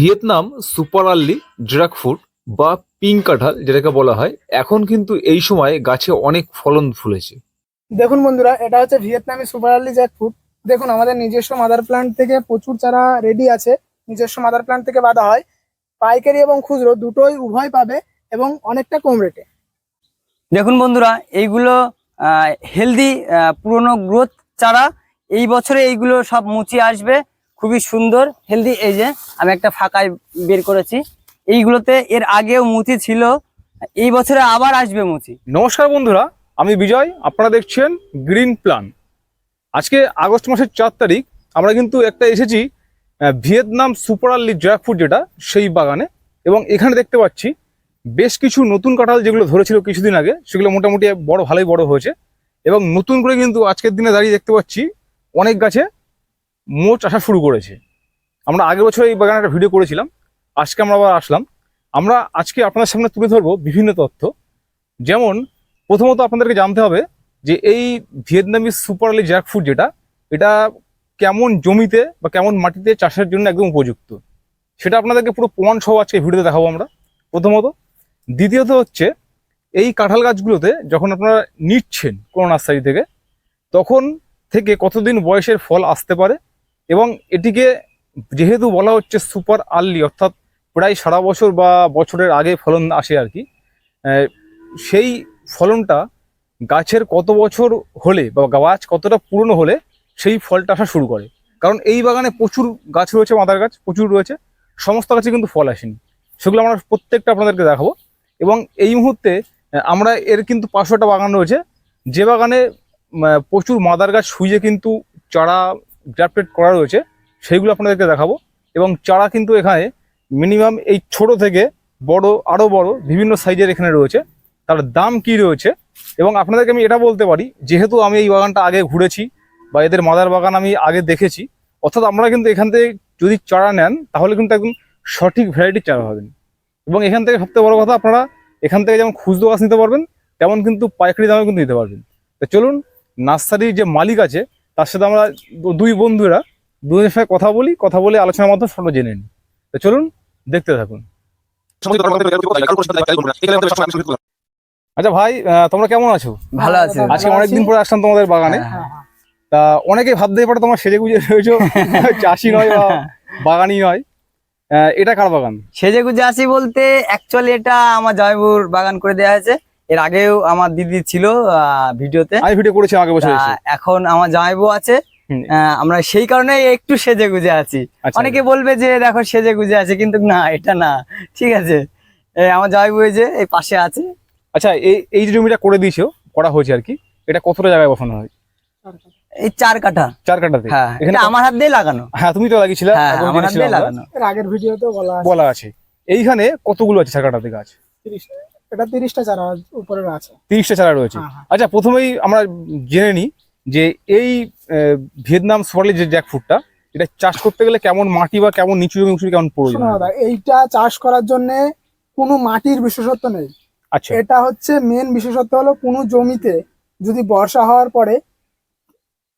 Vietnam super early ড্রাগ fruit বা pink কাঁঠাল যেটাকে বলা হয় এখন কিন্তু এই সময় গাছে অনেক ফলন ফুলেছে। দেখুন বন্ধুরা এটা হচ্ছে ভিয়েতনামি সুপার আর্লি জ্যাক ফ্রুট দেখুন আমাদের নিজস্ব মাদার প্ল্যান্ট থেকে প্রচুর চারা রেডি আছে। নিজস্ব মাদার প্ল্যান্ট থেকে বাঁধা হয়। পাইকারি এবং খুচরো দুটোই উভয় পাবে এবং অনেকটা কম রেটে দেখুন বন্ধুরা এইগুলো হেলদি পুরনো গ্রোথ চারা এই বছরে এইগুলো সব মুচি আসবে। খুবই সুন্দর হেলদি এই যে আমি একটা ফাঁকায় বের করেছি। এইগুলোতে এর আগেও মুচি ছিল, এই বছরে আবার আসবে মুচি। নমস্কার বন্ধুরা, আমি বিজয়, আপনারা দেখছেন গ্রিন প্ল্যান আজকে আগস্ট মাসের চার তারিখ, আমরা কিন্তু একটা এসেছি ভিয়েতনাম সুপার আর্লি ড্রাগ যেটা, সেই বাগানে। এবং এখানে দেখতে পাচ্ছি, বেশ কিছু নতুন কাঁঠাল যেগুলো ধরেছিল কিছুদিন আগে, সেগুলো মোটামুটি বড়, ভালোই বড় হয়েছে। এবং নতুন করে কিন্তু আজকের দিনে দাঁড়িয়ে দেখতে পাচ্ছি, অনেক গাছে মোচ আসা শুরু করেছে। আমরা আগের বছর এই বাগানে একটা ভিডিও করেছিলাম, আজকে আমরা আবার আসলাম। আমরা আজকে আপনাদের সামনে তুলে ধরবো বিভিন্ন তথ্য। যেমন, প্রথমত আপনাদেরকে জানতে হবে যে এই ভিয়েতনামি সুপার আর্লি জ্যাক ফুড যেটা, এটা কেমন জমিতে বা কেমন মাটিতে চাষের জন্য একদম উপযুক্ত? সেটা আপনাদেরকে পুরো প্রমাণ সহ আজকে ভিডিওতে দেখাবো আমরা। প্রথমত, দ্বিতীয়ত হচ্ছে, এই কাঁঠাল গাছগুলোতে যখন আপনারা নিচ্ছেন কোনো নার্সারি থেকে, তখন থেকে কতদিন বয়সের ফল আসতে পারে? এবং এটিকে যেহেতু বলা হচ্ছে সুপার আর্লি, অর্থাৎ প্রায় সারা বছর বা বছরের আগে ফলন আসে আর কি সেই ফলনটা গাছের কত বছর হলে বা গাছ কতটা পুরনো হলে সেই ফলটা আসা শুরু করে। কারণ এই বাগানে প্রচুর গাছ রয়েছে, মাদার গাছ প্রচুর রয়েছে, সমস্ত গাছে কিন্তু ফল আসেনি। সেগুলো আমরা প্রত্যেকটা আপনাদেরকে দেখাবো। এবং এই মুহূর্তে আমরা এর কিন্তু পাঁচশো একটা বাগান রয়েছে। যে বাগানে প্রচুর মাদার গাছ শুয়ে কিন্তু চারা গ্রাফটেড করা রয়েছে, সেইগুলো আপনাদেরকে দেখাবো। এবং চারা কিন্তু এখানে মিনিমাম এই ছোট থেকে বড় আরও বড় বিভিন্ন সাইজের এখানে রয়েছে। তার দাম কি রয়েছে? এবং আপনাদেরকে আমি এটা বলতে পারি, যেহেতু আমি এই বাগানটা আগে ঘুরেছি বা এদের মাদার বাগান আমি আগে দেখেছি, অর্থাৎ আমরা কিন্তু এখান থেকে যদি চারা নেন, তাহলে কিন্তু একদম সঠিক ভ্যারাইটির চারা পাবেন। এবং এখান থেকে সবথেকে বড় কথা, আপনারা এখান থেকে যেমন খুচরো গাছ নিতে পারবেন, তেমন কিন্তু পাইকারি দামে কিন্তু নিতে পারবেন। তো চলুন, নার্সারির যে মালিক আছে তার সাথে আমরা দুই বন্ধুরা দুজনের সাথে কথা বলি কথা বলে আলোচনার মাধ্যমে সবটা জেনে নিই। তো চলুন দেখতে থাকুন। আচ্ছা ভাই আহ, তোমরা কেমন আছো? ভালো আছে। আজকে অনেকদিন পরে আসলাম তোমাদের বাগানে। হ্যাঁ, হ্যাঁ হ্যাঁ। তা অনেকে ভাবতেই পারে তোমার সেজে গুজে রয়েছো চাষি নয় বা বাগানই নয়। আহ, এটা কার বাগান? সেজে গুজে আসি বলতে অ্যাকচুয়ালি এটা আমার জয়পুর বাগান করে দেওয়া হয়েছে। এর আগেও আমার দিদি ছিল আহ, ভিডিওতে। আমি ভিডিও করেছি আগে বসে এখন আমার জামাইবু আছে। হুম। আহ, আমরা সেই কারণে একটু সেজে গুজে আছি। আচ্ছা অনেকে বলবে যে দেখো সেজে গুজে আছে। কিন্তু না এটা না। ঠিক আছে। আমার জামাইবু এই যে এই পাশে আছে। আচ্ছা এই এই যে জমিটা করে দিয়েছ করা হয়েছে আর কি এটা কতটা জায়গায় বসানো হয়? এই চার কাঠা। চার হ্যাঁ এখানে আমার হাত দিয়ে লাগানো। হ্যাঁ তুমি তো লাগিয়েছিলে হ্যাঁ আমার হাত দিয়ে লাগানো। আগের ভিডিওতেও বলা আছে। বলা আছে। এইখানে কতগুলো আছে চার কাটাতে গাছ? তিরিশ এটা তিরিশটা চারা উপরে আছে তিরিশটা চারা রয়েছে। হ্যাঁ হ্যাঁ। আচ্ছা প্রথমেই আমরা জেনে নিই যে এই ভিয়েতনাম সোয়ালি যে জ্যাক ফুডটা এটা চাষ করতে গেলে কেমন মাটি বা কেমন নিচু জমি উঁচু কেমন প্রয়োজন দাদা এইটা চাষ করার জন্য কোনো মাটির বিশেষত্ব নেই। আচ্ছা। এটা হচ্ছে মেন বিশেষত্ব হলো কোনো জমিতে যদি বর্ষা হওয়ার পরে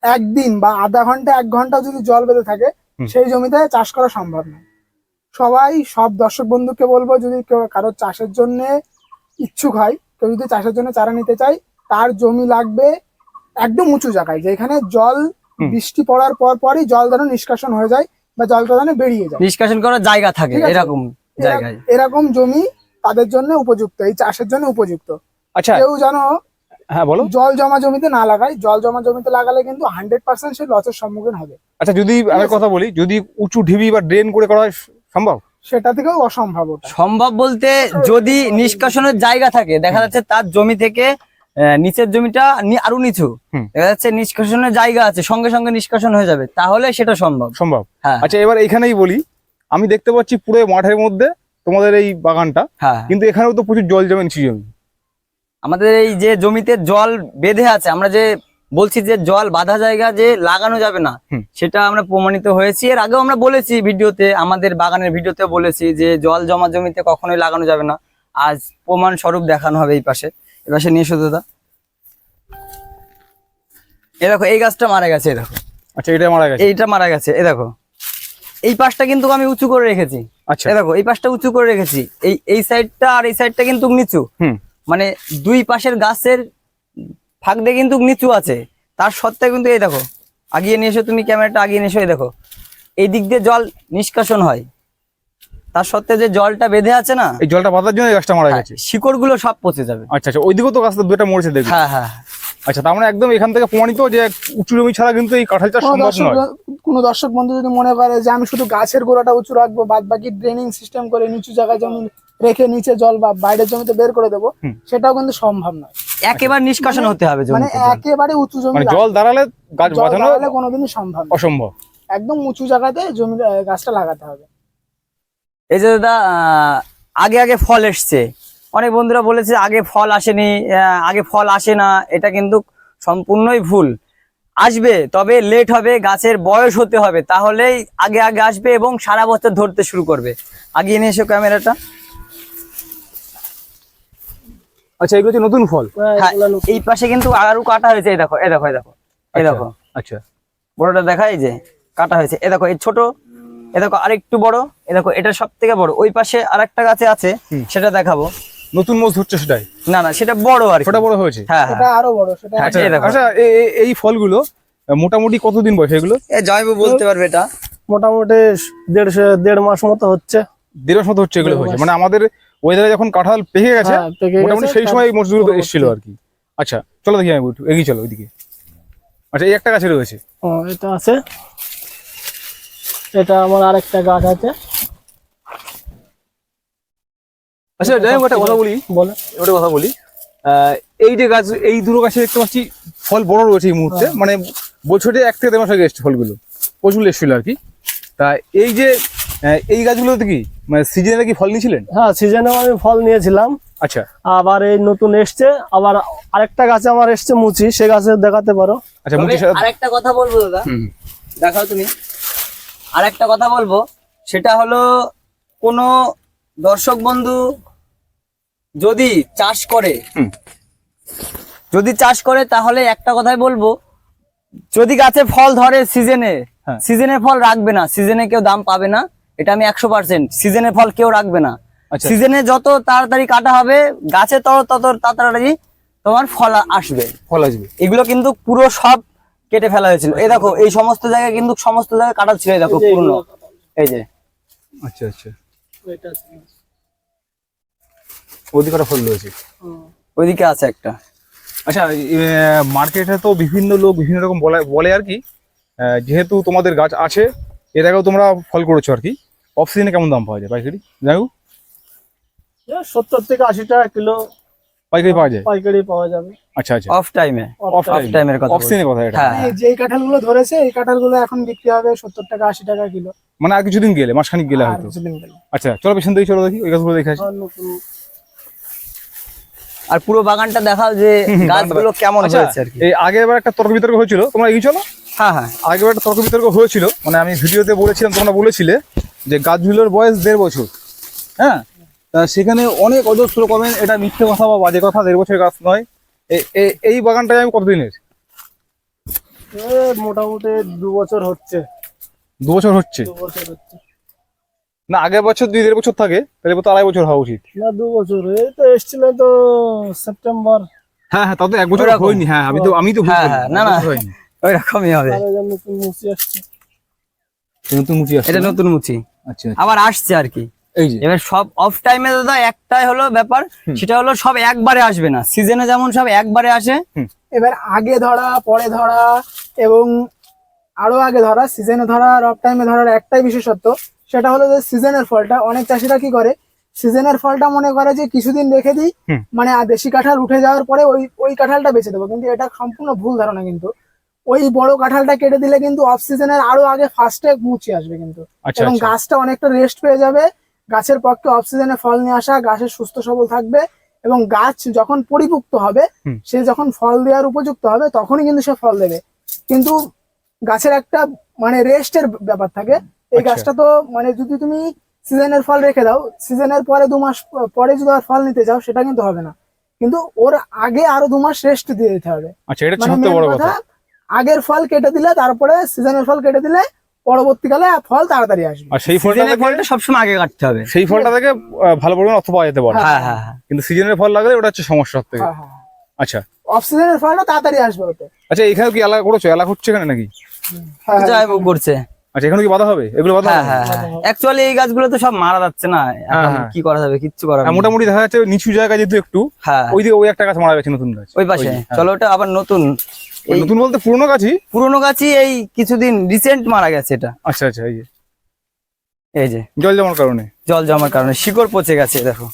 একদিন বা আধা ঘণ্টা এক ঘণ্টা যদি জল বেঁধে থাকে সেই জমিতে চাষ করা সম্ভব নয়। সবাই সব দর্শক বন্ধুকে বলব যদি কেউ কারও চাষের জন্য ইচ্ছুক হয় কেউ যদি চাষের জন্য চারা নিতে চায় তার জমি লাগবে একদম উঁচু জায়গায় যেখানে জল বৃষ্টি পড়ার পর পরই জল যেন নিষ্কাশন হয়ে যায় বা জলটা যেন বেরিয়ে যায়। নিষ্কাশন করার জায়গা থাকে এরকম জায়গায়। এরকম জমি তাদের জন্য উপযুক্ত এই চাষের জন্য উপযুক্ত। আচ্ছা। কেউ যেন হ্যাঁ বলো। জল জমা জমিতে না লাগায় জল জমা জমিতে লাগালে কিন্তু হান্ড্রেড পার্সেন্ট সে লসের সম্মুখীন হবে। আচ্ছা যদি আমি কথা বলি যদি উঁচু ঢিবি বা ড্রেন করে করা সম্ভব? সেটা থেকেও অসম্ভব সম্ভব বলতে যদি নিষ্কাশনের জায়গা থাকে দেখা যাচ্ছে তার জমি থেকে আহ, নিচের জমিটা নি- আরও নিচু। হুম। দেখা যাচ্ছে নিষ্কাশনের জায়গা আছে সঙ্গে সঙ্গে নিষ্কাশন হয়ে যাবে তাহলে সেটা সম্ভব। সম্ভব। হ্যাঁ। আচ্ছা এবার এখানেই বলি আমি দেখতে পাচ্ছি পুরো মাঠের মধ্যে তোমাদের এই বাগানটা হ্যাঁ। কিন্তু এখানেও তো প্রচুর জল জমে নিচু জমি। আমাদের এই যে জমিতে জল বেঁধে আছে আমরা যে বলছি যে জল বাঁধা জায়গা যে লাগানো যাবে না সেটা আমরা প্রমাণিত হয়েছি। এর আগেও আমরা বলেছি ভিডিওতে আমাদের বাগানের ভিডিওতে বলেছি যে জল জমা জমিতে কখনোই লাগানো যাবে না। আজ প্রমাণ স্বরূপ দেখানো হবে এই পাশে। এই পাশে নিয়ে দাদা। এ দেখো এই গাছটা মারা গেছে এ দেখো। আচ্ছা এটা মারা গেছে। এইটা মারা গেছে এ দেখো। এই পাশটা কিন্তু আমি উঁচু করে রেখেছি। আচ্ছা। দেখো এই পাশটা উঁচু করে রেখেছি। এই এই সাইডটা আর এই সাইডটা কিন্তু নিচু। হুম। মানে দুই পাশের গাছের ফাঁক দিয়ে কিন্তু নিচু আছে। তার সত্ত্বেও কিন্তু এই দেখো আগিয়ে নিয়ে এসো তুমি ক্যামেরাটা আগিয়ে নিয়ে এসো এই দেখো। এই দিক দিয়ে জল নিষ্কাশন হয়। তার সত্ত্বেও যে জলটা বেঁধে আছে না এই জলটা বাঁধার জন্য গাছটা মারা গেছে। শিকড়গুলো সব পচে যাবে। আচ্ছা আচ্ছা ওই ওইদিকেও তো গাছটা দুটা মরেছে দেখি হ্যাঁ হ্যাঁ। আচ্ছা তার মানে একদম এখান থেকে প্রমাণিত যে উঁচু জমি ছাড়া কিন্তু এই কাঁঠাল চাষ সম্ভব দর্শক নয়। কোনো দর্শক বন্ধু যদি মনে করে যে আমি শুধু গাছের গোড়াটা উঁচু রাখব বাদ বাকি ড্রেনিং সিস্টেম করে নিচু জায়গায় জমি রেখে নিচে জল বা বাইরের জমিতে বের করে দেবো সেটাও কিন্তু সম্ভব নয়। একেবারে নিষ্কাশন হতে হবে মানে একেবারে উঁচু জমি মানে জল দাঁড়ালে গাছ দাঁড়ালে কোনোদিনই সম্ভব অসম্ভব। একদম উঁচু জায়গাতে জমি গাছটা লাগাতে হবে। এই যে দাদা আহ, আগে আগে ফল এসছে। অনেক বন্ধুরা বলেছে আগে ফল আসেনি আহ, আগে ফল আসে না এটা কিন্তু সম্পূর্ণই ভুল। আসবে তবে লেট হবে গাছের বয়স হতে হবে তাহলেই আগে আগে আসবে এবং সারা বছর ধরতে শুরু করবে। আগিয়ে নিয়ে এসো ক্যামেরাটা। আচ্ছা এগুলো হচ্ছে নতুন ফল? হ্যাঁ এই পাশে কিন্তু আরও কাটা হয়েছে এই দেখো এই দেখো এই দেখো এই দেখো। আচ্ছা। বড়টা দেখা এই যে কাটা হয়েছে। এ দেখো এই ছোট এ দেখো আরেকটু বড় এ দেখো এটা সব থেকে বড়। ওই পাশে আরেকটা গাছে আছে সেটা দেখাবো। নতুন মোষ ধরছে সেটাই? না না সেটা বড় আর। ছোটা বড় হয়েছে? হ্যাঁ হ্যাঁ। সেটা আরও বড় সেটা হ্যাঁ, আচ্ছা এই দেখো। আচ্ছা এ- এই ফলগুলো মোটামুটি কতদিন বয়স এগুলো? এ জয়বু বলতে পারবে এটা। মোটামুটি দেড়শো দেড় মাস মতো হচ্ছে। দেড় মাস মতো হচ্ছে এগুলো হয়েছে। মানে আমাদের ওয়েদারে যখন কাঁঠাল পেকে গেছে হ্যাঁ, মোটামুটি সেই সময় মোষগুলো এসেছিল আর কি। আচ্ছা চলো দেখি আমি একটু এগিয়ে চলো ওইদিকে। আচ্ছা এই একটা গাছে রয়েছে। ও, এটা আছে। এটা আমার আরেকটা গাছ আছে। আচ্ছা যাই হোক একটা কথা বলি। বলে। ওটা কথা বলি। আহ, এই যে গাছ এই দুটো গাছে দেখতে পাচ্ছি ফল বড় রয়েছে এই মুহূর্তে। হ্যাঁ। মানে বছরে এক থেকে দেড় মাস আগে এসছে ফলগুলো। প্রচুর এসেছিল আর কি। তা এই যে এই গাছগুলোতে কি মানে সিজনে কি ফল নিয়েছিলেন? হ্যাঁ সিজনেও আমি ফল নিয়েছিলাম। আচ্ছা। আবার এই নতুন এসছে আবার আরেকটা গাছে আমার এসছে মুচি সে গাছে দেখাতে পারো। আচ্ছা সাথে আরেকটা কথা বলব দাদা। হুম, দেখাও তুমি। আরেকটা কথা বলব সেটা হলো কোনো দর্শক বন্ধু যদি চাষ করে হুম। যদি চাষ করে তাহলে একটা কথাই বলব যদি গাছে ফল ধরে সিজনে হ্যাঁ। সিজনের ফল রাখবে না সিজনে কেউ দাম পাবে না এটা আমি একশো পার্সেন্ট সিজনে ফল কেউ রাখবে না। আচ্ছা। সিজনে যত তাড়াতাড়ি কাটা হবে গাছে তত তত তাড়াতাড়ি তোমার ফল আসবে। ফল আসবে। এগুলো কিন্তু পুরো সব কেটে ফেলা হয়েছিল। এই দেখো এই সমস্ত জায়গায় কিন্তু সমস্ত জায়গায় কাটা ছিল এই দেখো পুরনো। এই যে। আচ্ছা আচ্ছা। ওদিকে একটা ফল রয়েছে। হুম। ওইদিকে আছে একটা। আচ্ছা মার্কেটে তো বিভিন্ন লোক বিভিন্ন রকম বলে বলে আর কি। আহ, যেহেতু তোমাদের গাছ আছে এর আগেও তোমরা ফল করেছ আর কি। অফ সিজনে কেমন দাম পাওয়া যায় পাইকারি? জানো? এ সত্তর থেকে আশি টাকা কিলো পাইকারি পাওয়া যায়? পাইকারি পাওয়া যাবে। আচ্ছা আচ্ছা। অফ টাইমে অফ টাইমের কথা অফ সিজনের কথা এটা। হ্যাঁ যে কাঁঠালগুলো ধরেছে এই কাঁঠালগুলো এখন বিক্রি হবে সত্তর টাকা আশি টাকা কিলো। মানে আর কিছুদিন গেলে মাসখানিক গেলে হয়তো। আচ্ছা চলো পেছন থেকে চলো দেখি ওই গাছগুলো দেখে আসি। আর পুরো বাগানটা দেখাও যে গাছগুলো কেমন আচ্ছা হয়েছে আর কি। এই আগের বার একটা তর্ক বিতর্ক হয়েছিল। তোমরা এগিয়ে চলো। হ্যাঁ হ্যাঁ। আগের একটা তর্ক বিতর্ক হয়েছিল মানে আমি ভিডিওতে বলেছিলাম তোমরা বলেছিলে যে গাছগুলোর বয়স দেড় বছর। হ্যাঁ? তা সেখানে অনেক অজস্র কমেন্ট এটা মিথ্যে কথা বা বাজে কথা দেড় বছরের গাছ নয়। এই বাগানটায় আমি কতদিনের? এ মোটামুটি দু বছর হচ্ছে। দু বছর হচ্ছে? বছর না আগের বছর দুই দেড় বছর থাকে তাহলে তো আড়াই বছর হওয়া উচিত। না দু বছর। এই তো এসছিল তো সেপ্টেম্বর। হ্যাঁ হ্যাঁ তাতে এক বছর। হয়নি। হ্যাঁ আমি তো আমি তো ভুল হ্যাঁ, হ্যাঁ, না, না। হয়নি। ওই রকমই হবে নতুন মুচি আসছে। নতুন মুচি আসছে এটা? নতুন মুচি আচ্ছা আবার আসছে আর কি। এই যে। এবার সব অফ টাইমে দাদা একটাই হলো ব্যাপার সেটা হলো সব একবারে আসবে না। সিজনে যেমন সব একবারে আসে এবার আগে ধরা পরে ধরা এবং আরও আগে ধরা সিজনে ধরা আর অফ টাইমে ধরার একটাই বিশেষত্ব সেটা হলো যে সিজনের ফলটা অনেক চাষিরা কি করে সিজনের ফলটা মনে করে যে কিছুদিন রেখে দিই মানে আর দেশি কাঁঠাল উঠে যাওয়ার পরে ওই ওই কাঁঠালটা বেঁচে দেবো। কিন্তু এটা সম্পূর্ণ ভুল ধারণা কিন্তু। ওই বড় কাঁঠালটা কেটে দিলে কিন্তু অফ সিজনের আরও আগে ফার্স্টে মুচি আসবে কিন্তু। আচ্ছা এবং আচ্ছা। গাছটা অনেকটা রেস্ট পেয়ে যাবে। গাছের পক্ষে অক্সিজেনে ফল নিয়ে আসা গাছের সুস্থ সবল থাকবে এবং গাছ যখন পরিপুক্ত হবে সে যখন ফল দেওয়ার উপযুক্ত হবে তখনই কিন্তু সে ফল দেবে। কিন্তু গাছের একটা মানে রেস্টের ব্যাপার থাকে। এই আচ্ছা। গাছটা তো মানে যদি তুমি সিজনের ফল রেখে দাও সিজনের পরে দু মাস পরে যদি আর ফল নিতে যাও সেটা কিন্তু হবে না। কিন্তু ওর আগে আরও দু মাস রেস্ট দিয়ে দিতে হবে। আচ্ছা এটা মানে বড় কথা। আগের ফল কেটে দিলে তারপরে সিজনের ফল কেটে দিলে পরবর্তীকালে ফল তাড়াতাড়ি আসবে। আর সেই ফলটা ফলটা সবসময় আগে কাটতে হবে। সেই ফলটা থেকে ভালো পরিমাণ অর্থ পাওয়া যেতে পারে। হ্যাঁ হ্যাঁ হ্যাঁ। কিন্তু সিজনের ফল লাগলে ওটা হচ্ছে সমস্যা সব থেকে। হ্যাঁ হ্যাঁ। আচ্ছা। অক্সিজেনের ফলটা তাড়াতাড়ি আসবে ওতে। আচ্ছা এখানে কি এলাকা করেছ? এলাকা হচ্ছে এখানে নাকি। যাই হোক করছে। আচ্ছা এখানে কি বাধা হবে? এগুলো বাধা হ্যাঁ হ্যাঁ অ্যাকচুয়ালি এই গাছগুলো তো সব মারা যাচ্ছে না। এখন। কি করা যাবে কিচ্ছু করা যাবে মোটামুটি দেখা যাচ্ছে নিচু জায়গা যেহেতু একটু হ্যাঁ। ওই দিকে ওই একটা গাছ মারা গেছে নতুন গাছ। ওই পাশে। চলো ওটা আবার নতুন। নতুন বলতে পুরনো গাছই? পুরোনো গাছই এই কিছুদিন রিসেন্ট মারা গেছে এটা। আচ্ছা আচ্ছা এই যে। এই যে। জল জমার কারণে? জল জমার কারণে। শিকড় পচে গেছে দেখো।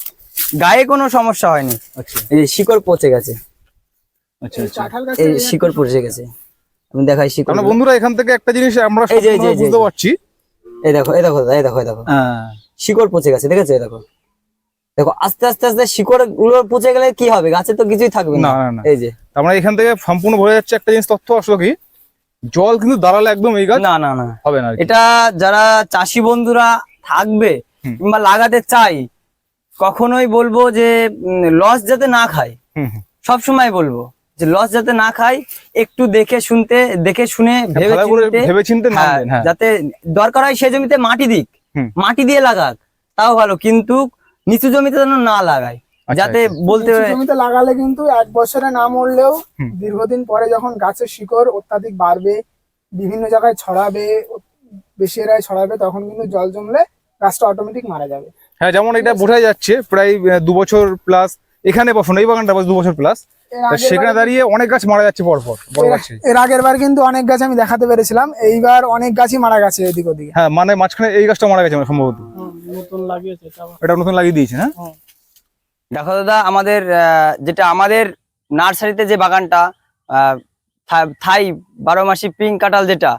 গায়ে কোনো সমস্যা হয়নি। আচ্ছা। এই যে শিকড় পচে গেছে। আচ্ছা আচ্ছা। এই শিকড় পচে গেছে। আমি দেখাই শিকড় আমরা বন্ধুরা এখান থেকে একটা জিনিস আমরা এই যে, বুঝতে পারছি। এই দেখো এই দেখো এই দেখো এই দেখো। হ্যাঁ। শিকড় পচে গেছে দেখেছ? এই দেখো। দেখো আস্তে আস্তে আস্তে শিকড়গুলো পচে গেলে কি হবে? গাছে তো কিছুই থাকবে না। না না না। এই যে। আমরা এখান থেকে সম্পূর্ণ ভরে যাচ্ছে একটা জিনিস তথ্য আসলো কি? জল কিন্তু দাঁড়ালে একদম এই গাছ না না না। হবে না এটা যারা চাষি বন্ধুরা থাকবে কিংবা লাগাতে চাই কখনোই বলব যে লস যাতে না খায়। সব সময় বলব যে লস যাতে না খায় একটু দেখে শুনতে দেখে শুনে ভেবে চিন্তে ভেবে চিনতে হ্যাঁ, হ্যাঁ। যাতে দরকার হয় সে জমিতে মাটি দিক। মাটি দিয়ে লাগাক তাও ভালো। কিন্তু নিচু জমিতে যেন না লাগায়। যাতে আচ্ছা। বলতে জমিতে লাগালে কিন্তু এক বছরে না মরলেও দীর্ঘদিন পরে যখন গাছের শিকড় অত্যাধিক বাড়বে বিভিন্ন জায়গায় ছড়াবে বেশি এরায় ছড়াবে তখন কিন্তু জল জমলে গাছটা অটোমেটিক মারা যাবে। হ্যাঁ যেমন এটা বোঝাই যাচ্ছে প্রায় দু বছর প্লাস এখানে বসুন এই বাগানটা দু বছর প্লাস সেখানে দাঁড়িয়ে অনেক গাছ মারা যাচ্ছে পর পর বড় এর- এর আগের বার কিন্তু অনেক গাছ আমি দেখাতে পেরেছিলাম এইবার অনেক গাছই মারা গেছে এদিক ওদিকে। হ্যাঁ মানে মাঝখানে এই গাছটা মারা গেছে মানে সম্ভবত। নতুন লাগিয়েছে এটা নতুন লাগিয়ে দিয়েছে হ্যাঁ? দেখো দাদা আমাদের আহ, যেটা আমাদের নার্সারিতে যে বাগানটা থাই বারো মাসি পিঙ্ক কাঁঠাল যেটা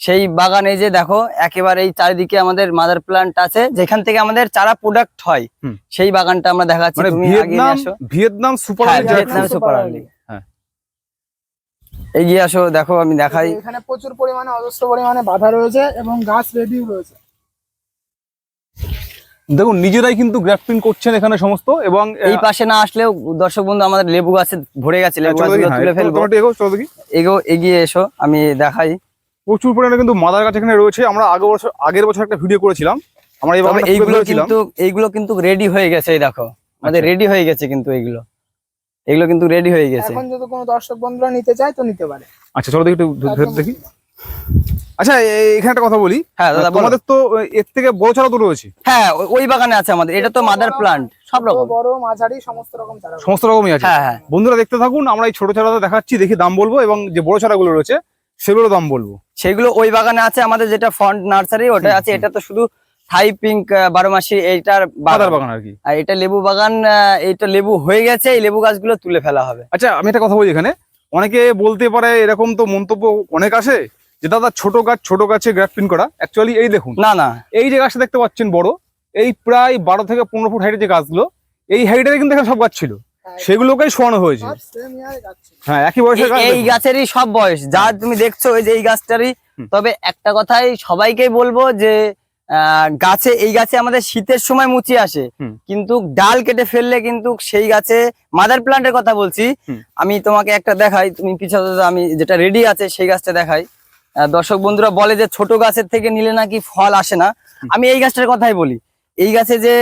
সেই বাগানে যে দেখো একেবারে এই চারিদিকে আমাদের মাদার প্লান্ট আছে যেখান থেকে আমাদের চারা প্রোডাক্ট হয় সেই বাগানটা আমরা দেখাচ্ছি মানে তুমি আগিয়ে আসো। ভিয়েতনাম সুপার হ্যাঁ, ভিয়েতনাম সুপার আর্লি হ্যাঁ। এগিয়ে আসো দেখো আমি দেখাই। এখানে প্রচুর পরিমাণে অজস্র পরিমাণে বাধা রয়েছে এবং গাছ রেডিও রয়েছে। দেখুন নিজেরাই কিন্তু গ্রাফটিং করছেন এখানে সমস্ত এবং এই পাশে না আসলেও দর্শক বন্ধু আমাদের লেবু গাছে ভরে গেছে লেবু গাছগুলো হ্যাঁ, তুলে ফেলব। দেখি। এগো এগিয়ে এসো আমি দেখাই। প্রচুর পরিমাণে কিন্তু মাদার গাছ এখানে রয়েছে। আমরা আগের বছর আগের বছর একটা ভিডিও করেছিলাম। আমরা এইগুলো কিন্তু এইগুলো কিন্তু রেডি হয়ে গেছে এই দেখো। আমাদের আচ্ছা। রেডি হয়ে গেছে কিন্তু এইগুলো এগুলো কিন্তু রেডি হয়ে গেছে। এখন যদি কোনো দর্শক বন্ধুরা নিতে চায় তো নিতে পারে। আচ্ছা চলো দেখি একটু দেখি। আচ্ছা এখানে একটা কথা বলি। হ্যাঁ দাদা। তোমাদের তো এর থেকে বড় ছাড়া তো রয়েছে। হ্যাঁ ওই- বাগানে আছে আমাদের। এটা তো মাদার প্লান্ট সব রকম। বড় মাঝারি সমস্ত রকম চারা সমস্ত রকমই আছে। হ্যাঁ হ্যাঁ। বন্ধুরা দেখতে থাকুন আমরা এই ছোট চারাটা দেখাচ্ছি দেখি দাম বলব এবং যে বড় চারাগুলো রয়েছে সেগুলো দাম বলব। সেগুলো ওই বাগানে আছে আমাদের যেটা ফ্রন্ট নার্সারি ওটা আছে। এটা তো শুধু থাই পিঙ্ক বারো মাসি এইটার বাগান আর কি। আর এটা লেবু বাগান আহ, এইটা লেবু হয়ে গেছে এই লেবু গাছগুলো তুলে ফেলা হবে। আচ্ছা আমি একটা কথা বলি এখানে। অনেকে বলতে পারে এরকম তো মন্তব্য অনেক আসে যে দাদা ছোট গাছ ছোট গাছে গ্রাফটিং করা। অ্যাকচুয়ালি এই দেখুন না না। এই যে গাছটা দেখতে পাচ্ছেন বড় এই প্রায় বারো থেকে পনেরো ফুট হাইটের যে গাছগুলো এই হাইটে কিন্তু এখানে সব গাছ ছিল। সেগুলোকেই শোয়ানো হয়েছে। হ্যাঁ একই বয়সের এই- গাছ এই দেখুন। গাছেরই সব বয়স যা তুমি দেখছ ওই যে এই গাছটারই। তবে একটা কথাই সবাইকেই বলব যে আহ, গাছে এই গাছে আমাদের শীতের সময় মুচি আসে। হুম। কিন্তু ডাল কেটে ফেললে কিন্তু সেই গাছে মাদার প্লান্টের কথা বলছি। আমি তোমাকে একটা দেখাই তুমি পিছনে আমি যেটা রেডি আছে সেই গাছটা দেখাই। দর্শক বন্ধুরা বলে যে ছোট গাছের থেকে নিলে নাকি ফল আসে না। আমি এই গাছটার কথাই বলি। এই গাছে যে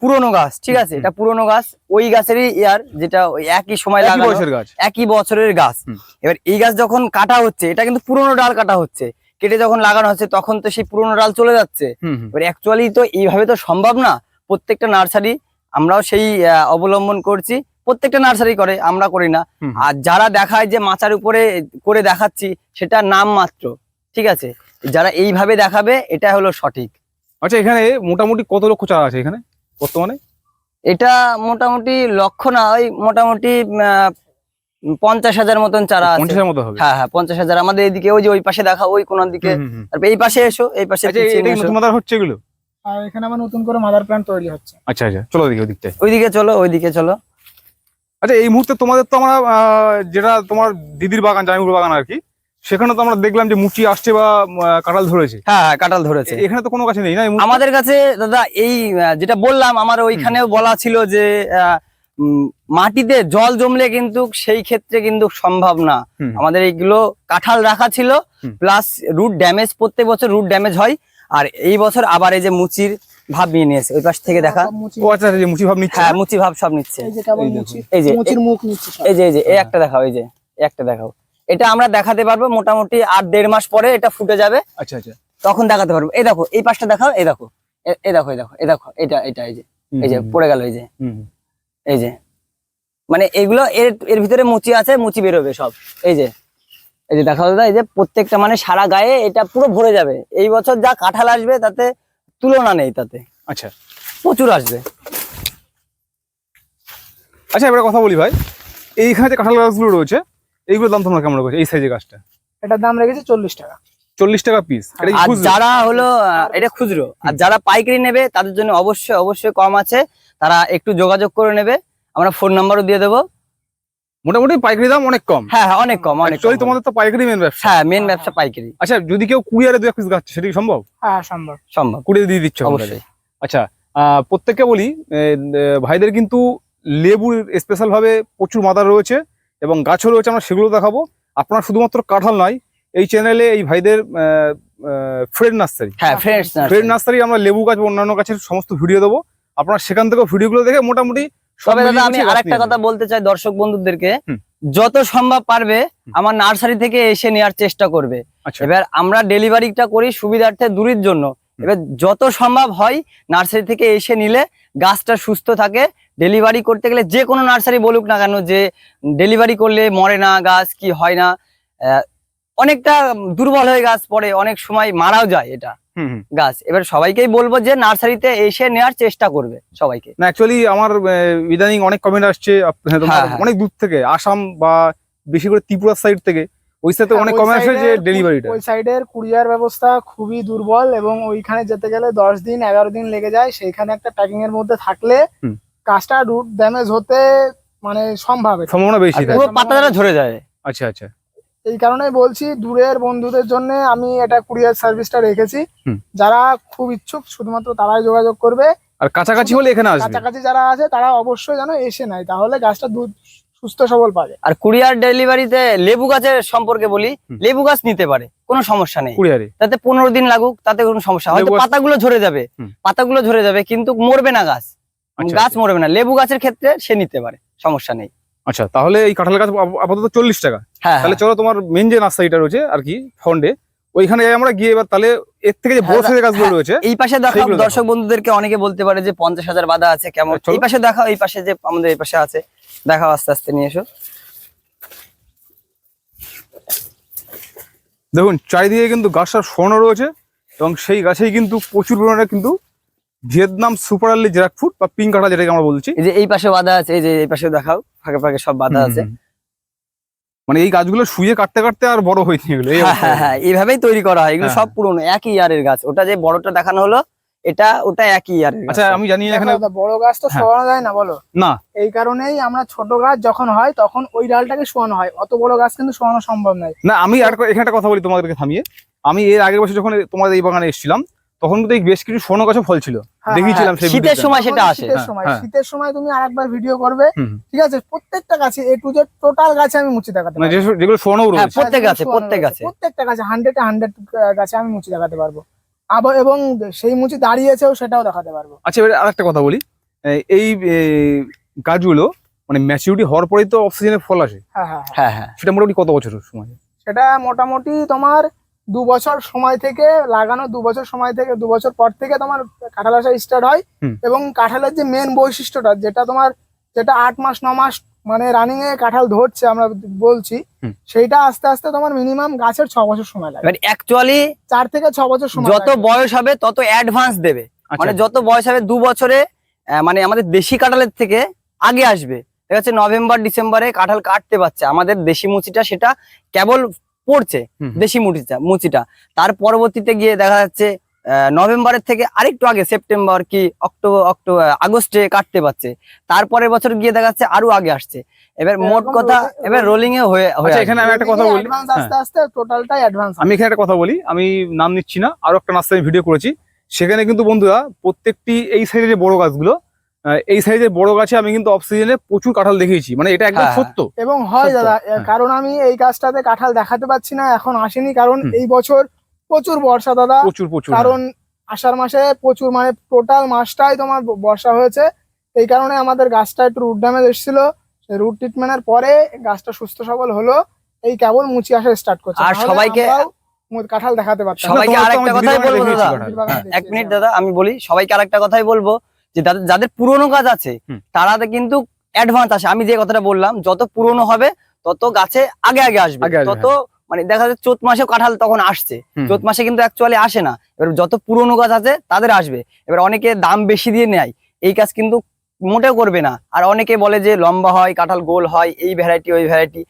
পুরনো গাছ ঠিক আছে? এটা পুরনো গাছ ওই গাছেরই ইয়ার যেটা একই সময় লাগানো গাছ। একই বছরের গাছ। এবার এই গাছ যখন কাটা হচ্ছে এটা কিন্তু পুরনো ডাল কাটা হচ্ছে। কেটে যখন লাগানো হচ্ছে তখন তো সেই পুরনো ডাল চলে যাচ্ছে। এবার অ্যাকচুয়ালি তো এইভাবে তো সম্ভব না। প্রত্যেকটা নার্সারি আমরাও সেই অবলম্বন করছি। প্রত্যেকটা নার্সারি করে আমরা করি না। আর যারা দেখায় যে মাচার উপরে করে দেখাচ্ছি সেটা নাম মাত্র ঠিক আছে? যারা এইভাবে দেখাবে এটা হলো সঠিক। আচ্ছা এখানে মোটামুটি কত লক্ষ চারা আছে এখানে বর্তমানে? এটা মোটামুটি লক্ষ্য না ওই মোটামুটি আহ, পঞ্চাশ হাজার মতন চারা আছে। মতো হ্যাঁ হ্যাঁ পঞ্চাশ হাজার। আমাদের এদিকে ওই যে ওই পাশে দেখা ওই কোনার দিকে। তারপর এই পাশে এসো এই পাশে আচ্ছা মাদার হচ্ছে এগুলো? আর এখানে আবার নতুন করে মাদার প্ল্যান্ট তৈরি হচ্ছে। আচ্ছা আচ্ছা চলো ওদিকটায়। ওইদিকে চলো ওইদিকে চলো। আচ্ছা এই মুহূর্তে তোমাদের তো আমরা যেটা তোমার দিদির বাগান জামিপুর বাগান আর কি সেখানে তো আমরা দেখলাম যে মুচি আসছে বা কাঁঠাল ধরেছে। হ্যাঁ হ্যাঁ কাঁঠাল ধরেছে। এখানে তো কোনো গাছে নেই না আমাদের কাছে দাদা এই যেটা বললাম আমার ওইখানেও বলা ছিল যে আহ, মাটিতে জল জমলে কিন্তু সেই ক্ষেত্রে কিন্তু সম্ভব না। আমাদের এইগুলো কাঁঠাল রাখা ছিল প্লাস রুট ড্যামেজ প্রত্যেক বছর রুট ড্যামেজ হয়। আর এই বছর আবার এই যে মুচির ভাব নিয়ে নিয়েছে। ওই পাশ থেকে দেখা। মুচি- আচ্ছা আচ্ছা, মুচি ভাব নিচ্ছে? হ্যাঁ মুচি ভাব সব নিচ্ছে। এই যে এই যে মুচির মুখ নিচ্ছে এই যে এই যে এই একটা দেখাও এই যে এই একটা দেখাও। এটা আমরা দেখাতে পারব মোটামুটি আর দেড় মাস পরে এটা ফুটে যাবে। আচ্ছা আচ্ছা। তখন দেখাতে পারব। এই দেখো এই পাশটা দেখাও এই দেখো। এ- এই দেখো এই দেখো এই দেখো এটা এটা এই যে এই যে পড়ে গেল এই যে। এই যে। মানে এগুলো এর এর ভিতরে মুচি আছে মুচি বেরোবে সব। এই যে এই যে দেখা দাদা এই যে প্রত্যেকটা মানে সারা গায়ে এটা পুরো ভরে যাবে। এই বছর যা কাঁঠাল আসবে তাতে তুলনা নেই তাতে। আচ্ছা। প্রচুর আসবে। আচ্ছা এবারে কথা বলি ভাই। এইখানে যে কাঁঠাল গাছগুলো রয়েছে এইগুলোর দাম তোমরা কেমন রয়েছে? এই সাইজের গাছটা। এটার দাম রেখেছে চল্লিশ টাকা। চল্লিশ টাকা পিস আর যারা হলো এটা খুচরো। আর যারা পাইকারি নেবে তাদের জন্য অবশ্যই অবশ্যই কম আছে। তারা একটু যোগাযোগ করে নেবে। আমরা ফোন নাম্বারও দিয়ে দেবো। মোটামুটি পাইকারি দাম অনেক কম। হ্যাঁ হ্যাঁ অনেক কম অনেক কম। তোমাদের তো পাইকারি মেন ব্যবসা। হ্যাঁ মেন ব্যবসা পাইকারি। আচ্ছা যদি কেউ কুরিয়ারে দু এক পিস গাছ সেটা কি সম্ভব? হ্যাঁ সম্ভব। সম্ভব। কুরিয়ারে দিয়ে দিচ্ছ অবশ্যই। আচ্ছা আহ, প্রত্যেককে বলি ভাইদের কিন্তু লেবুর স্পেশাল ভাবে প্রচুর মাদার রয়েছে এবং গাছও রয়েছে আমরা সেগুলো দেখাবো। আপনার শুধুমাত্র কাঁঠাল নয় এই চ্যানেলে এই ভাইদের ফ্রেড নার্সারি হ্যাঁ ফ্রেন্ডস ফ্রেড নার্সারি আমরা লেবু গাছ বা অন্যান্য গাছের সমস্ত ভিডিও দেবো। আপনারা সেখান থেকে ভিডিওগুলো দেখে মোটামুটি তবে দাদা আমি আরেকটা কথা বলতে চাই দর্শক বন্ধুদেরকে। যত সম্ভব পারবে আমার নার্সারি থেকে এসে নেওয়ার চেষ্টা করবে। আচ্ছা। এবার আমরা ডেলিভারিটা করি সুবিধার্থে দূরের জন্য। এবার যত সম্ভব হয় নার্সারি থেকে এসে নিলে গাছটা সুস্থ থাকে। ডেলিভারি করতে গেলে যে কোনো নার্সারি বলুক না কেন যে ডেলিভারি করলে মরে না গাছ কি হয় না। আহ, অনেকটা দুর্বল হয়ে গাছ পড়ে অনেক সময় মারাও যায় এটা গাছ। এবার সবাইকেই বলব যে নার্সারিতে এসে নেওয়ার চেষ্টা করবে সবাইকে। না অ্যাকচুয়ালি আমার ইদানিং অনেক কমেন্ট আসছে হ্যাঁ, তোমার হ্যাঁ, হ্যাঁ। অনেক দূর থেকে আসাম বা বেশি করে ত্রিপুরার সাইড থেকে ওই সাথে অনেক কমেন্ট আসে যে ডেলিভারিটা ওই সাইডের কুরিয়ার ব্যবস্থা খুবই দুর্বল এবং ওইখানে যেতে গেলে দশ দিন এগারো দিন লেগে যায় সেইখানে একটা প্যাকিং এর মধ্যে থাকলে। কাজটা রুট ড্যামেজ হতে মানে সম্ভব। সম্ভাবনা বেশি পুরো পাতাটা ঝরে যায়। আচ্ছা আচ্ছা। এই কারণে বলছি দূরের বন্ধুদের জন্য আমি এটা কুরিয়ার সার্ভিসটা রেখেছি। যারা খুব ইচ্ছুক শুধুমাত্র তারাই যোগাযোগ করবে। আর কাছাকাছি হলে এখানে আসবে? কাছাকাছি যারা আছে তারা অবশ্যই যেন এসে নেয় তাহলে গাছটা দুধ সুস্থ সবল পাবে। আর কুরিয়ার ডেলিভারিতে লেবু গাছের সম্পর্কে বলি লেবু গাছ নিতে পারে কোনো সমস্যা নেই। কুরিয়ারে? তাতে পনেরো দিন লাগুক তাতে কোনো সমস্যা হয়তো পাতাগুলো ঝরে যাবে পাতাগুলো ঝরে যাবে কিন্তু মরবে না গাছ। আচ্ছা, গাছ আচ্ছা। মরবে না। লেবু গাছের ক্ষেত্রে সে নিতে পারে সমস্যা নেই। আচ্ছা তাহলে এই কাঁঠাল গাছ আপাতত চল্লিশ টাকা হ্যাঁ তাহলে চলো তোমার মেন যে নার্সারিটা রয়েছে আর কি ফন্ডে ওইখানে আমরা গিয়ে এবার তাহলে এর থেকে যে বড় হ্যাঁ, সাইজের গাছগুলো হ্যাঁ। রয়েছে এই পাশে দেখাও। দর্শক বন্ধুদেরকে অনেকে বলতে পারে যে পঞ্চাশ হাজার বাধা আছে কেমন চলো। এই পাশে দেখাও এই পাশে যে আমাদের এই পাশে আছে দেখাও আস্তে আস্তে নিয়ে এসো দেখুন চারিদিকে কিন্তু গাছটা শোয়ানো রয়েছে এবং সেই গাছেই কিন্তু প্রচুর পরিমাণে কিন্তু ভিয়েতনাম সুপার আর্লি জ্যাকফ্রুট বা পিঙ্ক কাঁঠাল যেটাকে আমরা বলছি। এই যে এই পাশে বাধা আছে এই যে এই পাশে দেখাও ফাঁকে ফাঁকে সব বাধা আছে। মানে এই গাছগুলো শুয়ে কাটতে কাটতে আর বড় হয়েছে এগুলো হ্যাঁ হ্যাঁ হ্যাঁ এইভাবেই তৈরি করা হয় এগুলো সব পুরনো একই ইয়ারের গাছ। ওটা যে বড়টা দেখানো হলো এটা ওটা একই ইয়ারের গাছ। আচ্ছা আমি জানি এখানে বড় গাছ তো। শোয়ানো যায় না বলো? না। এই কারণেই আমরা ছোট গাছ যখন হয় তখন ওই ডালটাকে শোয়ানো হয়। অত বড় গাছ কিন্তু শোয়ানো সম্ভব নয়। না আমি আর এখানে একটা কথা বলি তোমাদেরকে থামিয়ে। আমি এর আগের বছর যখন তোমাদের এই বাগানে এসেছিলাম তখন কিন্তু বেশ কিছু সোনো গাছও ফল ছিল। হ্যাঁ, দেখিয়েছিলাম শীতের সময় সেটা আসে শীতের হ্যাঁ, সময় হ্যাঁ। শীতের সময় তুমি আরেকবার ভিডিও করবে। ঠিক আছে? প্রত্যেকটা গাছে এ টু জেড টোটাল গাছে আমি মুচি দেখাতে পারব। যেগুলো সোনো হ্যাঁ, রয়েছে। প্রত্যেক গাছে, প্রত্যেক গাছে। প্রত্যেকটা গাছে হান্ড্রেড হান্ড্রেড গাছে আমি মুচি দেখাতে পারব। আবার এবং সেই মুচি দাঁড়িয়েছেও সেটাও দেখাতে পারব। আচ্ছা এবার আরেকটা কথা বলি। এই- গাছগুলো মানে ম্যাচিউরিটি হওয়ার পরেই তো অক্সিজেনের ফল আসে। হ্যাঁ হ্যাঁ হ্যাঁ। হ্যাঁ হ্যাঁ। সেটা মোটামুটি কত বছরের সময়? সেটা মোটামুটি তোমার দু বছর সময় থেকে লাগানো দু বছর সময় থেকে দু বছর পর থেকে তোমার কাঁঠাল আসা স্টার্ট হয়। এবং কাঁঠালের যে মেন বৈশিষ্ট্যটা যেটা তোমার যেটা আট মাস ন মাস মানে রানিং এ কাঁঠাল ধরছে আমরা বলছি। সেইটা আস্তে আস্তে তোমার মিনিমাম গাছের ছ বছর সময় লাগে। এবার অ্যাকচুয়ালি চার থেকে ছ বছর সময় যত বয়স হবে তত অ্যাডভান্স দেবে। আচ্ছা। মানে যত বয়স হবে দু বছরে মানে আমাদের দেশি কাঁঠালের থেকে আগে আসবে। ঠিক আছে নভেম্বর ডিসেম্বরে কাঁঠাল কাটতে পারছে। আমাদের দেশি মুচিটা সেটা কেবল পড়ছে। দেশি মুচিটা মুচিটা। তার পরবর্তীতে গিয়ে দেখা যাচ্ছে আহ, নভেম্বরের থেকে আরেকটু আগে সেপ্টেম্বর কি অক্টোবর অক্টোবর আগস্টে কাটতে পারছে। তারপরের বছর গিয়ে দেখা যাচ্ছে আরও আগে আসছে। এবার মোট কথা এবার রোলিং এ হয়ে হয়ে আচ্ছা এখানে আমি একটা কথা বলি হ্যাঁ। আস্তে আস্তে টোটালটাই অ্যাডভান্স আমি এখানে একটা কথা বলি আমি নাম নিচ্ছি না আরও একটা নার্সারি ভিডিও করেছি। সেখানে কিন্তু বন্ধুরা প্রত্যেকটি এই সাইডে যে বড় গাছগুলো এই সাইজের বড় গাছে আমি কিন্তু অফ সিজনে প্রচুর কাঁঠাল দেখিয়েছি। মানে এটা একদম হ্যাঁ, সত্য। এবং হয় দাদা হ্যাঁ। কারণ আমি এই গাছটাতে কাঁঠাল দেখাতে পাচ্ছি না এখন আসেনি কারণ এই বছর প্রচুর বর্ষা দাদা। প্রচুর প্রচুর কারণ আষাঢ় মাসে প্রচুর মানে টোটাল মাসটাই তোমার বর্ষা হয়েছে। এই কারণে আমাদের গাছটা একটু রুট ড্যামেজ এসেছিল। রুট ট্রিটমেন্টের পরে গাছটা সুস্থ সবল হলো। এই কেবল মুচি আসা স্টার্ট করছে। আর সবাইকে- কাঁঠাল দেখাতে পারতাম। না। সবাইকে আরেকটা কথাই বলব দাদা। দেখেছি এক মিনিট হ্যাঁ। দাদা আমি বলি সবাইকে আরেকটা কথাই বলব। যে যাদের যাদের পুরনো গাছ আছে। তারা কিন্তু অ্যাডভান্স আসে। আমি যে কথাটা বললাম যত পুরনো হবে তত গাছে আগে আগে আসবে। তত মানে দেখা যাচ্ছে চোত মাসে কাঁঠাল তখন আসছে। চোত মাসে কিন্তু অ্যাকচুয়ালি আসে না। এবার যত পুরনো গাছ আছে তাদের আসবে। এবার অনেকে দাম বেশি দিয়ে নেয়। এই কাজ কিন্তু মোটেও করবে না। আর অনেকে বলে যে লম্বা হয় কাঁঠাল গোল হয় এই ভ্যারাইটি ওই ভ্যারাইটি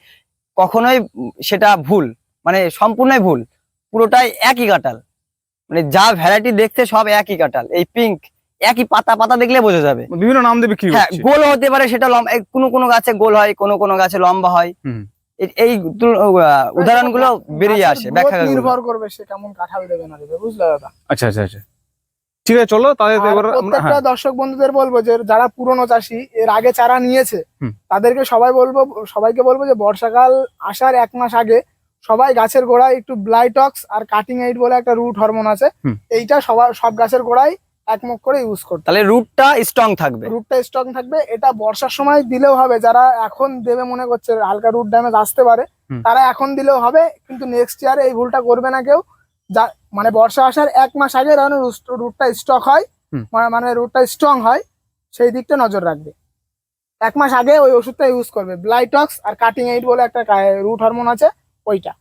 কখনোই সেটা ভুল। মানে সম্পূর্ণই ভুল। পুরোটাই একই কাঁঠাল। মানে যা ভ্যারাইটি দেখতে সব একই কাঁঠাল। এই পিঙ্ক একই পাতা পাতা দেখলে বোঝা যাবে। বিভিন্ন নাম দিয়ে বিক্রি হ্যাঁ গোল হতে পারে সেটা লম্বা এই কোনো কোনো গাছে গোল হয় কোনো কোনো গাছে লম্বা হয়। এই আহ, উদাহরণগুলো বেরিয়ে আসে ব্যাখ্যা নির্ভর করবে সে কেমন কাঁঠাল দেবে না দেবে বুঝলে দাদা? আচ্ছা আচ্ছা আচ্ছা। ঠিক আছে চলো আমরা- প্রত্যেকটা হ্যাঁ দর্শক বন্ধুদের বলব যে যারা পুরনো চাষি এর আগে চারা নিয়েছে তাদেরকে সবাই বলব সবাইকে বলব যে বর্ষাকাল আসার এক মাস আগে সবাই গাছের গোড়ায় একটু ব্লাইটক্স আর কাটিং এইট বলে একটা রুট হরমোন আছে। এইটা সবার সব গাছের গোড়ায় এক মুখ করে ইউজ করতে তাহলে রুটটা স্ট্রং থাকবে। রুটটা স্ট্রং থাকবে। এটা বর্ষার সময় দিলেও হবে। যারা এখন দেবে মনে করছে হালকা রুট ড্যামেজ আসতে পারে তারা এখন দিলেও হবে। কিন্তু নেক্সট ইয়ারে এই ভুলটা করবে না কেউ। যা মানে বর্ষা আসার এক মাস আগে যেন রুটটা স্টক হয় মানে রুটটা স্ট্রং হয় সেই দিকটা নজর রাখবে। এক মাস আগে ওই ওষুধটা ইউজ করবে। ব্লাইটক্স আর কাটিং এইট বলে একটা রুট হরমোন আছে ওইটা।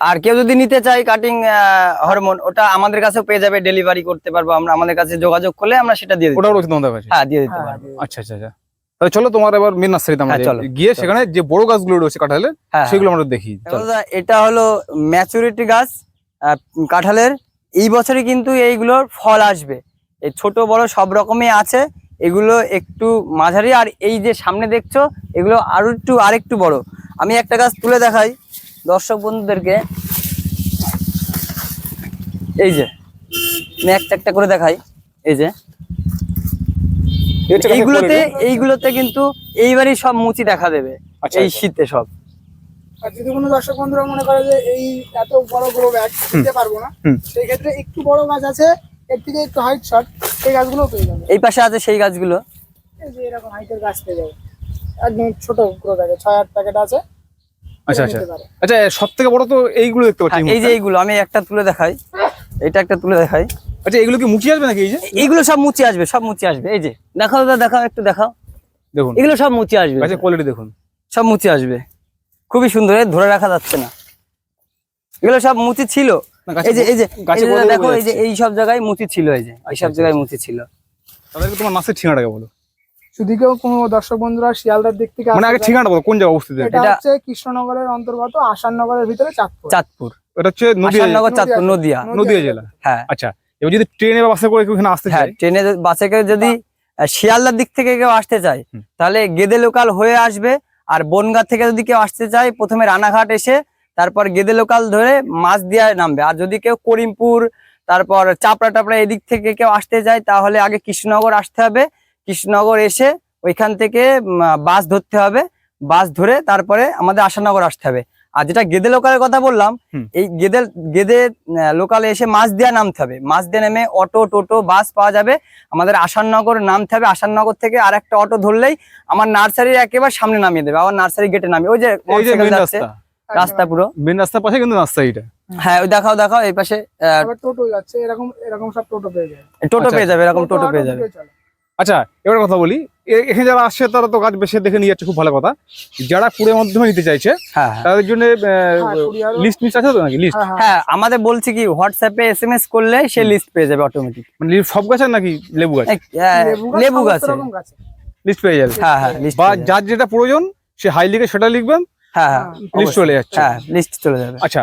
আর কেউ যদি নিতে চায় কাটিং হরমোন ওটা আমাদের কাছেও পেয়ে যাবে ডেলিভারি করতে পারব আমরা আমাদের কাছে যোগাযোগ করলে আমরা সেটা দিয়ে দিতে ওটাও। রয়েছে তোমাদের কাছে? হ্যাঁ দিয়ে দিতে হ্যাঁ, পারব। আচ্ছা আচ্ছা আচ্ছা। তাহলে চলো তোমার এবার মেন নার্সারিতে আমরা হ্যাঁ, চলো, গিয়ে সেখানে যে বড় গাছগুলো রয়েছে কাঁঠালের হ্যাঁ সেগুলো আমরা দেখি। দাদা, এটা হলো ম্যাচুরিটি গাছ আহ, কাঁঠালের। এই বছরে কিন্তু এইগুলোর ফল আসবে। এই ছোট বড় সব রকমই আছে। এগুলো একটু মাঝারি আর এই যে সামনে দেখছ এগুলো আরও একটু আরেকটু বড়। আমি একটা গাছ তুলে দেখাই। দর্শক বন্ধুদেরকে এই যে আমি একটা একটা করে দেখাই এই যে। এইগুলোতে এইগুলোতে কিন্তু এইবারই সব মুচি দেখা দেবে আচ্ছা, এই আচ্ছা। শীতে সব। আর যদি কোনো দর্শক বন্ধুরা মনে করে যে এই এত বড় গ্রো ব্যাগ দিতে পারব না সেই ক্ষেত্রে একটু বড় গাছ আছে এর থেকে একটু হাইট শট সেই গাছগুলো পেয়ে যাবে। এই পাশে আছে সেই গাছগুলো। এই যে এরকম হাইটের গাছ পেয়ে যাবে। একদম ছোট গ্রো ব্যাগে ছয় আট প্যাকেট আছে। আচ্ছা আচ্ছা। আচ্ছা সব থেকে বড় তো এইগুলো দেখতে পাচ্ছি হ্যাঁ, এই যে এইগুলো আমি একটা তুলে দেখাই। এটা একটা তুলে দেখাই। আচ্ছা এগুলো কি মুচি আসবে নাকি এই যে? এইগুলো সব মুচি আসবে সব মুচি আসবে। এই যে দেখাও দাদা দেখাও একটু দেখাও। দেখুন। এগুলো সব মুচি আসবে। কোয়ালিটি দেখুন। সব মুচি আসবে। খুবই সুন্দর ধরে রাখা যাচ্ছে না। এগুলো সব মুচি ছিল। এই যে এই যে এই দেখো এই যে এই সব জায়গায় মুচি ছিল এই যে এই আচ্ছা, সব আচ্ছা, জায়গায় আচ্ছা। মুচি ছিল। তোমার নাচের ঠিকানাটাকে বলো। যদি কেউ কোনো দর্শক বন্ধুরা শিয়ালদার দিক থেকে মানে আগে চায়, বলো কোন জায়গায় অবস্থিত? এটা? এটা এটা- হচ্ছে কৃষ্ণনগরের অন্তর্গত আসাননগরের ভিতরে চাঁদপুর। চাঁদপুর। এটা হচ্ছে আসাননগর চাঁদপুর নদিয়া। নদীয়া জেলা। হ্যাঁ। আচ্ছা এবার যদি ট্রেনে বা বাসে করে কেউ এখানে আসতে হ্যাঁ চায়? ট্রেনে যদি- বাসে করে যদি আহ, শিয়ালদার দিক থেকে কেউ আসতে চায় তাহলে গেদে লোকাল হয়ে আসবে। আর বনগাঁ থেকে যদি কেউ আসতে চায় প্রথমে রানাঘাট এসে তারপর গেদে লোকাল ধরে মাছ দিয়ে নামবে। আর যদি কেউ করিমপুর তারপর চাপড়া টাপড়া এদিক থেকে কেউ আসতে চায় তাহলে আগে কৃষ্ণনগর আসতে হবে। কৃষ্ণনগর এসে ওইখান থেকে বাস ধরতে হবে। বাস ধরে তারপরে আমাদের আশানগর আসতে হবে। আর যেটা গেদে লোকালের কথা বললাম এই গেদে গেদে লোকালে এসে মাছ দিয়ে নামতে হবে। মাছ দিয়ে নেমে অটো টোটো বাস পাওয়া যাবে। আমাদের আসাননগর নামতে হবে। আসাননগর থেকে আর একটা অটো ধরলেই আমার নার্সারির একেবারে সামনে নামিয়ে দেবে। আবার নার্সারি গেটে নামিয়ে ওই যে মেন রাস্তা। রাস্তা পুরো। মেন রাস্তার পাশে কিন্তু নার্সারিটা হ্যাঁ ওই দেখাও দেখাও এই পাশে আহ, টোটো যাচ্ছে এরকম এরকম সব টোটো পেয়ে যাবে টোটো আচ্ছা, পেয়ে যাবে এরকম টোটো পেয়ে যাবে। আচ্ছা এবার কথা বলি। এ- এখানে যারা আসছে তারা তো গাছ বেশি দেখে নিয়ে যাচ্ছে খুব ভালো কথা। যারা কুড়ের মাধ্যমে নিতে চাইছে হ্যাঁ হ্যাঁ। তাদের জন্য হ্যাঁ, লিস্ট মিস আছে তো নাকি? লিস্ট হ্যাঁ, হ্যাঁ। হ্যাঁ আমাদের বলছি কি হোয়াটসঅ্যাপে এস এম এস করলে সে লিস্ট পেয়ে যাবে অটোমেটিক মানে সব গাছের নাকি লেবু গাছ? লেবু গাছে লিস্ট পেয়ে যাবে। হ্যাঁ হ্যাঁ বা যার যেটা প্রয়োজন সে হাই লিখে সেটা লিখবেন হ্যাঁ হ্যাঁ লিস্ট চলে যাচ্ছে। হ্যাঁ লিস্ট চলে যাবে। আচ্ছা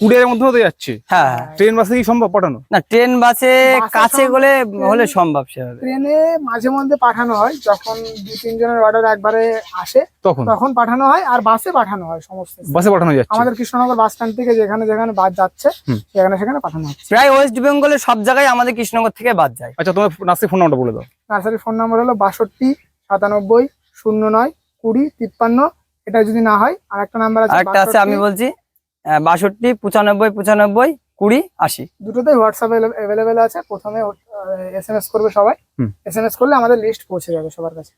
কুরিয়ারের মধ্যে হতে যাচ্ছে? হ্যাঁ হ্যাঁ। ট্রেন বাসে কি সম্ভব পাঠানো? না ট্রেন বাসে বাসে কাছে গেলে হলে সম্ভব সেভাবে ট্রেনে মাঝে মধ্যে পাঠানো হয় যখন দু তিনজনের অর্ডার একবারে আসে তখন? তখন পাঠানো হয় আর বাসে পাঠানো হয় সমস্ত বাসে পাঠানো যাচ্ছে। আমাদের কৃষ্ণনগর বাস স্ট্যান্ড থেকে যেখানে যেখানে বাস যাচ্ছে সেখানে সেখানে পাঠানো হচ্ছে। প্রায় ওয়েস্ট বেঙ্গলের সব জায়গায় আমাদের কৃষ্ণনগর থেকে বাদ যায়। আচ্ছা তোমার নার্সির ফোন নাম্বারটা বলে দাও। নার্সারির ফোন নম্বর হলো বাষট্টি সাতানব্বই শূন্য নয় কুড়ি তিপ্পান্ন এটা যদি না হয় আর একটা নাম্বার আছে একটা আছে আমি বলছি বাষট্টি পঁচানব্বই পঁচানব্বই কুড়ি আশি। দুটোতেই হোয়াটসঅ্যাপ অ্যাভেলেবেল আছে। প্রথমে এস এম এস করবে সবাই। এস এম এস করলে আমাদের লিস্ট পৌঁছে যাবে সবার কাছে।